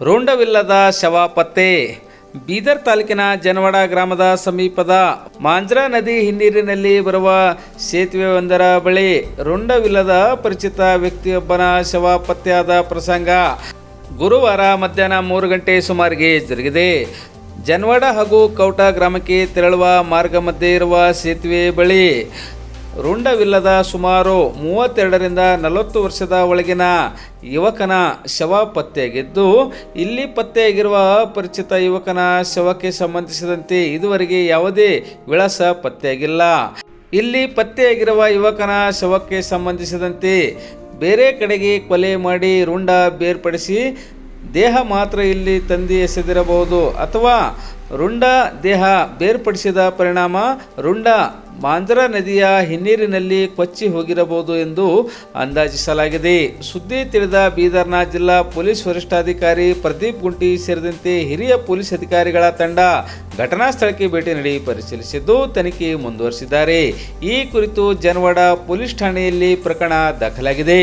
ರುಂಡವಿಲ್ಲದ ಶವ ಪತ್ತೆ ಬೀದರ್ ತಾಲೂಕಿನ ಜನವಾಡ ಗ್ರಾಮದ ಸಮೀಪದ ಮಾಂಜ್ರಾ ನದಿ ಹಿನ್ನೀರಿನಲ್ಲಿ ಬರುವ ಸೇತುವೆಯೊಂದರ ಬಳಿ ರುಂಡವಿಲ್ಲದ ಪರಿಚಿತ ವ್ಯಕ್ತಿಯೊಬ್ಬನ ಶವ ಪತ್ತೆಯಾದ ಪ್ರಸಂಗ ಗುರುವಾರ ಮಧ್ಯಾಹ್ನ ಮೂರು ಗಂಟೆ ಸುಮಾರಿಗೆ ಜರುಗಿದೆ. ಜನವಾಡ ಹಾಗೂ ಕೌಟ ಗ್ರಾಮಕ್ಕೆ ತೆರಳುವ ಮಾರ್ಗ ಮಧ್ಯೆ ಇರುವ ಸೇತುವೆ ಬಳಿ ರುಂಡವಿಲ್ಲದ ಸುಮಾರು ಮೂವತ್ತೆರಡರಿಂದ ನಲವತ್ತು ವರ್ಷದ ಒಳಗಿನ ಯುವಕನ ಶವ ಪತ್ತೆಯಾಗಿದ್ದು ಇಲ್ಲಿ ಪತ್ತೆಯಾಗಿರುವ ಅಪರಿಚಿತ ಯುವಕನ ಶವಕ್ಕೆ ಸಂಬಂಧಿಸಿದಂತೆ ಇದುವರೆಗೆ ಯಾವುದೇ ವಿಳಾಸ ಪತ್ತೆಯಾಗಿಲ್ಲ. ಇಲ್ಲಿ ಪತ್ತೆಯಾಗಿರುವ ಯುವಕನ ಶವಕ್ಕೆ ಸಂಬಂಧಿಸಿದಂತೆ ಬೇರೆ ಕಡೆಗೆ ಕೊಲೆ ಮಾಡಿ ರುಂಡ ಬೇರ್ಪಡಿಸಿ, ದೇಹ ಮಾತ್ರ ಇಲ್ಲಿ ತಂದು ಎಸೆದಿರಬಹುದು ಅಥವಾ ರುಂಡ ದೇಹ ಬೇರ್ಪಡಿಸಿದ ಪರಿಣಾಮ ರುಂಡ ಮಾಂಜರ ನದಿಯ ಹಿನ್ನೀರಿನಲ್ಲಿ ಕೊಚ್ಚಿ ಹೋಗಿರಬಹುದು ಎಂದು ಅಂದಾಜಿಸಲಾಗಿದೆ. ಸುದ್ದಿ ತಿಳಿದ ಬೀದರ್ನ ಜಿಲ್ಲಾ ಪೊಲೀಸ್ ವರಿಷ್ಠಾಧಿಕಾರಿ ಪ್ರದೀಪ್ ಗುಂಟಿ ಸೇರಿದಂತೆ ಹಿರಿಯ ಪೊಲೀಸ್ ಅಧಿಕಾರಿಗಳ ತಂಡ ಘಟನಾ ಸ್ಥಳಕ್ಕೆ ಭೇಟಿ ನೀಡಿ ಪರಿಶೀಲಿಸಿದ್ದು, ತನಿಖೆ ಮುಂದುವರಿಸಿದ್ದಾರೆ. ಈ ಕುರಿತು ಜನವಾಡ ಪೊಲೀಸ್ ಠಾಣೆಯಲ್ಲಿ ಪ್ರಕರಣ ದಾಖಲಾಗಿದೆ.